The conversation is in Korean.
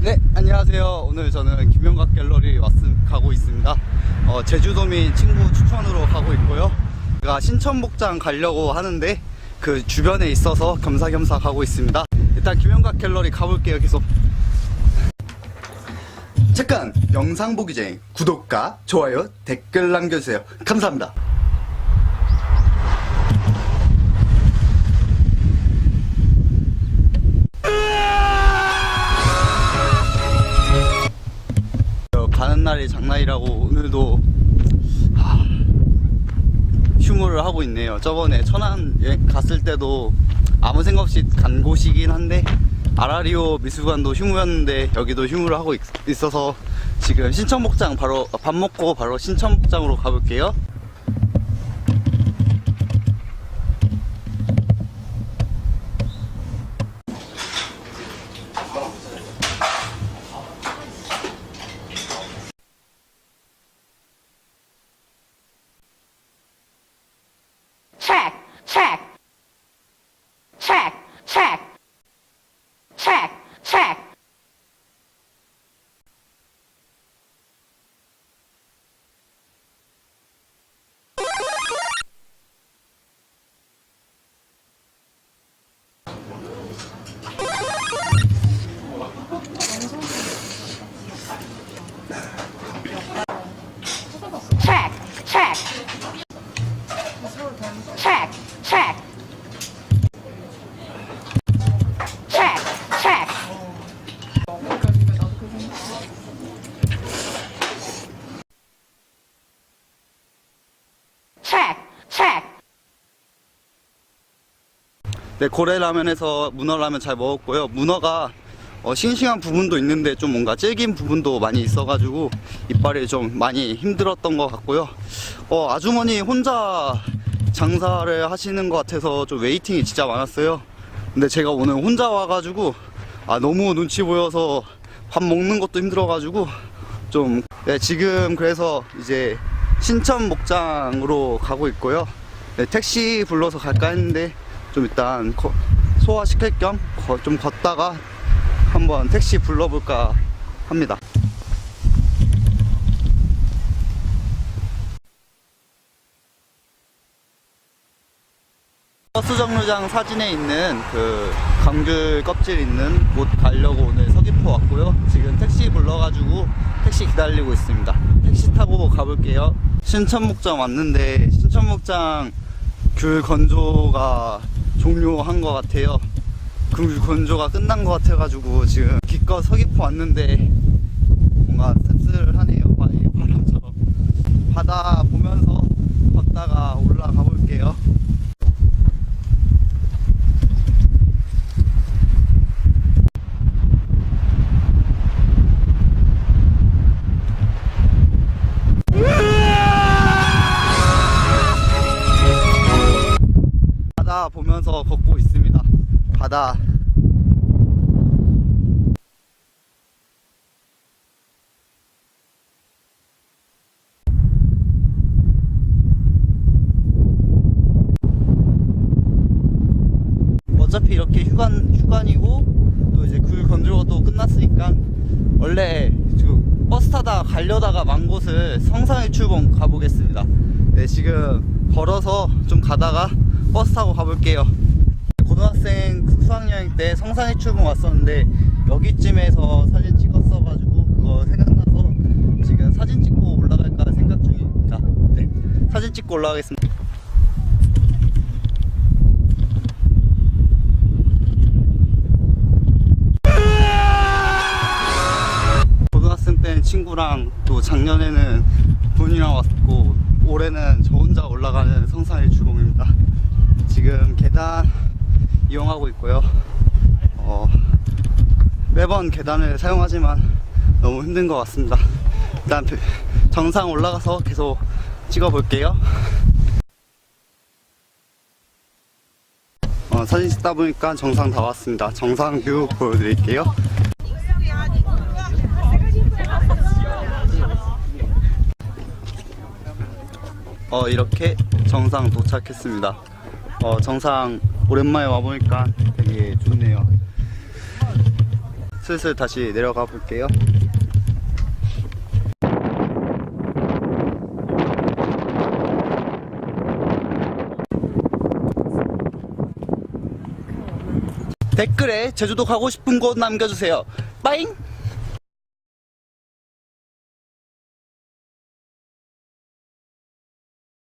네, 안녕하세요. 오늘 저는 김영각 갤러리 왔음, 가고 있습니다. 어, 제주도민 친구 추천으로 가고 있고요. 제가 신천복장 가려고 하는데 그 주변에 있어서 겸사겸사 가고 있습니다. 일단 김영각 갤러리 가볼게요, 계속. 잠깐! 영상 보기 전에 구독과 좋아요, 댓글 남겨주세요. 감사합니다. 어, 가는 날이 장날이라고 오늘도 하, 휴무를 하고 있네요. 저번에 천안 여행 갔을 때도 아무 생각 없이 간 곳이긴 한데 아라리오 미술관도 휴무였는데 여기도 휴무를 하고 있, 있어서 지금 신천복장 바로 밥 먹고 바로 신천복장으로 가볼게요. 네, 고래라면에서 문어라면 잘 먹었고요. 문어가 어, 싱싱한 부분도 있는데 좀 뭔가 질긴 부분도 많이 있어가지고 이빨이 좀 많이 힘들었던 것 같고요. 어, 아주머니 혼자 장사를 하시는 것 같아서 좀 웨이팅이 진짜 많았어요. 근데 제가 오늘 혼자 와가지고 아, 너무 눈치 보여서 밥 먹는 것도 힘들어가지고 좀 네, 지금 그래서 이제 신천 목장으로 가고 있고요. 네, 택시 불러서 갈까 했는데 좀 일단 거- 소화시킬 겸 좀 걷다가 한번 택시 불러볼까 합니다. 버스 정류장 사진에 있는 그 감귤 껍질 있는 곳 가려고 오늘 서귀포 왔고요. 지금 택시 불러가지고 택시 기다리고 있습니다. 택시 타고 가볼게요. 신천목장 왔는데 신천목장 귤 건조가 종료한 것 같아요. 귤 건조가 끝난 것 같아가지고 지금 기껏 서귀포 왔는데 뭔가 씁쓸하네요. 바람처럼 바다 보면서 걷다가 올라가 볼게요. 보면서 걷고 있습니다. 바다. 어차피 이렇게 휴관, 휴관이고 또 이제 귤 건조가 또 끝났으니까 원래 버스 타다 가려다가 만 곳을 성산일 출봉 가보겠습니다. 네, 지금 걸어서 좀 가다가 버스 타고 가볼게요. 고등학생 수학여행 때 성산일 출봉 왔었는데 여기쯤에서 사진 찍었어가지고 그거 생각나서 지금 사진 찍고 올라갈까 생각 중입니다. 네, 사진 찍고 올라가겠습니다. 고등학생 때는 친구랑 또 작년에는 분이랑 왔고 올해는 저 혼자 올라가는 성산일 주공입니다. 지금 계단 이용하고 있고요. 어, 매번 계단을 사용하지만 너무 힘든 것 같습니다. 일단 그 정상 올라가서 계속 찍어볼게요. 어, 사진 찍다 보니까 정상 다 왔습니다. 정상 뷰 보여드릴게요. 어, 이렇게 정상 도착했습니다. 어, 정상 오랜만에 와보니까 되게 좋네요. 슬슬 다시 내려가 볼게요. 댓글에 제주도 가고 싶은 곳 남겨주세요. 빠잉!